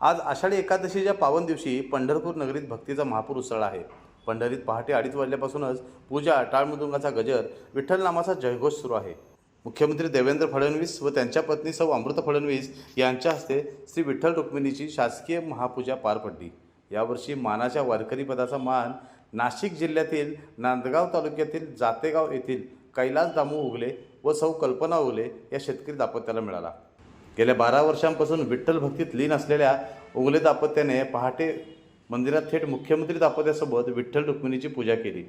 आज आषाढी एकादशीच्या पावन दिवशी पंढरपूर नगरीत भक्तीचा महापूर उसळला आहे. पंढरीत पहाटे अडीच वाजल्यापासूनच पूजा टाळमृदुंगाचा गजर विठ्ठल नामाचा जयघोष सुरू आहे. मुख्यमंत्री देवेंद्र फडणवीस व त्यांच्या पत्नी सौ अमृता फडणवीस यांच्या हस्ते श्री विठ्ठल रुक्मिणीची शासकीय महापूजा पार पडली. यावर्षी मानाच्या वारकरी पदाचा मान नाशिक जिल्ह्यातील नांदगाव तालुक्यातील जातेगाव येथील कैलास दामू उगले व सौ कल्पना उगले या शेतकरी दाम्पत्याला मिळाला. गेल्या बारा वर्षांपासून विठ्ठल भक्तीत लीन असलेल्या उंगले दाम्पत्याने पहाटे मंदिरात थेट मुख्यमंत्री दाम्पत्यासोबत विठ्ठल रुक्मिणीची पूजा केली.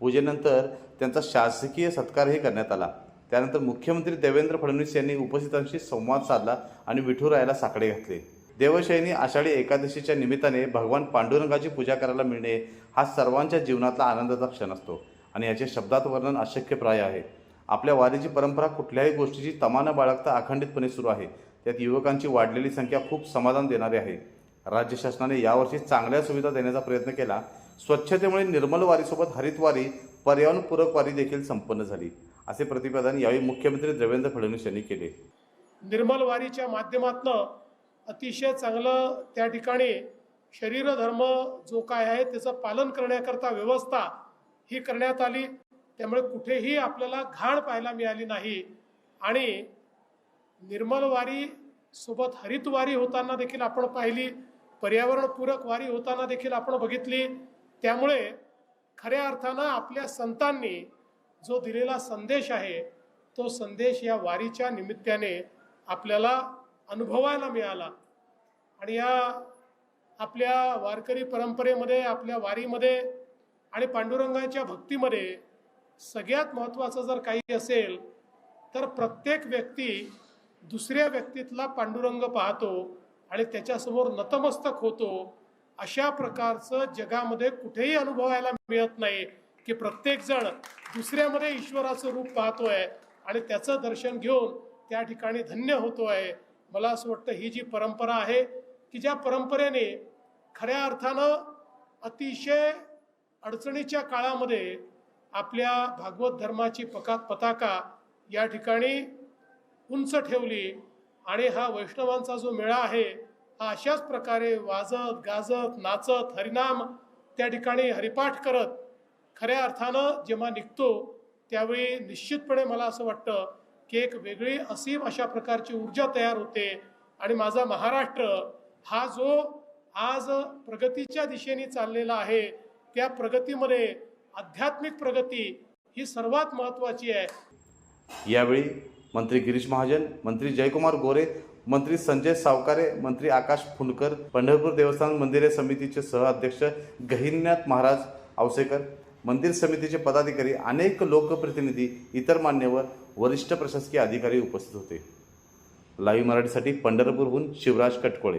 पूजेनंतर त्यांचा शासकीय सत्कारही करण्यात आला. त्यानंतर मुख्यमंत्री देवेंद्र फडणवीस यांनी उपस्थितांशी संवाद साधला आणि विठुरायाला साकडे घातले. देवशयनी आषाढी एकादशीच्या निमित्ताने भगवान पांडुरंगाची पूजा करायला मिळणे हा सर्वांच्या जीवनातला आनंदाचा क्षण असतो आणि याचे शब्दात वर्णन अशक्यप्राय आहे. आपल्या वारीची परंपरा कुठल्याही गोष्टीची तमा न बाळगता अखंडितपणे सुरू आहे. त्यात युवकांची वाढलेली संख्या खूप समाधान देणारी आहे. राज्य शासनाने यावर्षी चांगल्या सुविधा देण्याचा प्रयत्न केला. स्वच्छतेमुळे निर्मल वारीसोबत हरित वारी पर्यावरणपूरक वारी देखील संपन्न झाली. असे प्रतिपादन यावेळी मुख्यमंत्री देवेंद्र फडणवीस यांनी केले. निर्मल वारीच्या माध्यमातनं अतिशय चांगलं त्या ठिकाणी शरीरधर्म जो काय आहे त्याचं पालन करण्याकरता व्यवस्था ही करण्यात आली. त्यामुळे कुठेही आपल्याला घाण पाहायला मिळाली नाही. आणि निर्मल वारी सोबत हरित वारी होताना देखील आपण पाहिली. पर्यावरणपूरक वारी होताना देखील आपण बघितली. त्यामुळे खऱ्या अर्थानं आपल्या संतांनी जो दिलेला संदेश आहे तो संदेश या वारीच्या निमित्ताने आपल्याला अनुभवायला मिळाला. आणि या आपल्या वारकरी परंपरेमध्ये आपल्या वारीमध्ये आणि पांडुरंगाच्या भक्तीमध्ये सगळ्यात महत्त्वाचं जर काही असेल तर प्रत्येक व्यक्ती दुसऱ्या व्यक्तीतला पांडुरंग पाहतो आणि त्याच्यासमोर नतमस्तक होतो. अशा प्रकारचं जगामध्ये कुठेही अनुभवायला मिळत नाही की प्रत्येकजण दुसऱ्यामध्ये ईश्वराचं रूप पाहतोय आणि त्याचं दर्शन घेऊन त्या ठिकाणी धन्य होतो आहे मला असं वाटतं ही जी परंपरा आहे की ज्या परंपरेने खऱ्या अर्थानं अतिशय अडचणीच्या काळामध्ये आपल्या भागवत धर्माची पका पताका या ठिकाणी उंच ठेवली आणि हा वैष्णवांचा जो मेळा आहे हा अशाच प्रकारे वाजत गाजत नाचत हरिनाम त्या ठिकाणी हरिपाठ करत खऱ्या अर्थानं जेव्हा निघतो त्यावेळी निश्चितपणे मला असं वाटतं की एक वेगळी असीम अशा प्रकारची ऊर्जा तयार होते आणि माझा महाराष्ट्र हा जो आज प्रगतीच्या दिशेने चाललेला आहे त्या प्रगतीमध्ये आध्यात्मिक प्रगती ही सर्वात महत्त्वाची आहे. यावेळी मंत्री गिरीश महाजन मंत्री जयकुमार गोरे मंत्री संजय सावकारे मंत्री आकाश फुंडकर पंढरपूर देवस्थान मंदिरे समितीचे सहअध्यक्ष गहिनीनाथ महाराज आवसेकर मंदिर समितीचे पदाधिकारी अनेक लोकप्रतिनिधी इतर मान्यवर वरिष्ठ प्रशासकीय अधिकारी उपस्थित होते. लाईव्ह मराठीसाठी पंढरपूरहून शिवराज कटकोळे.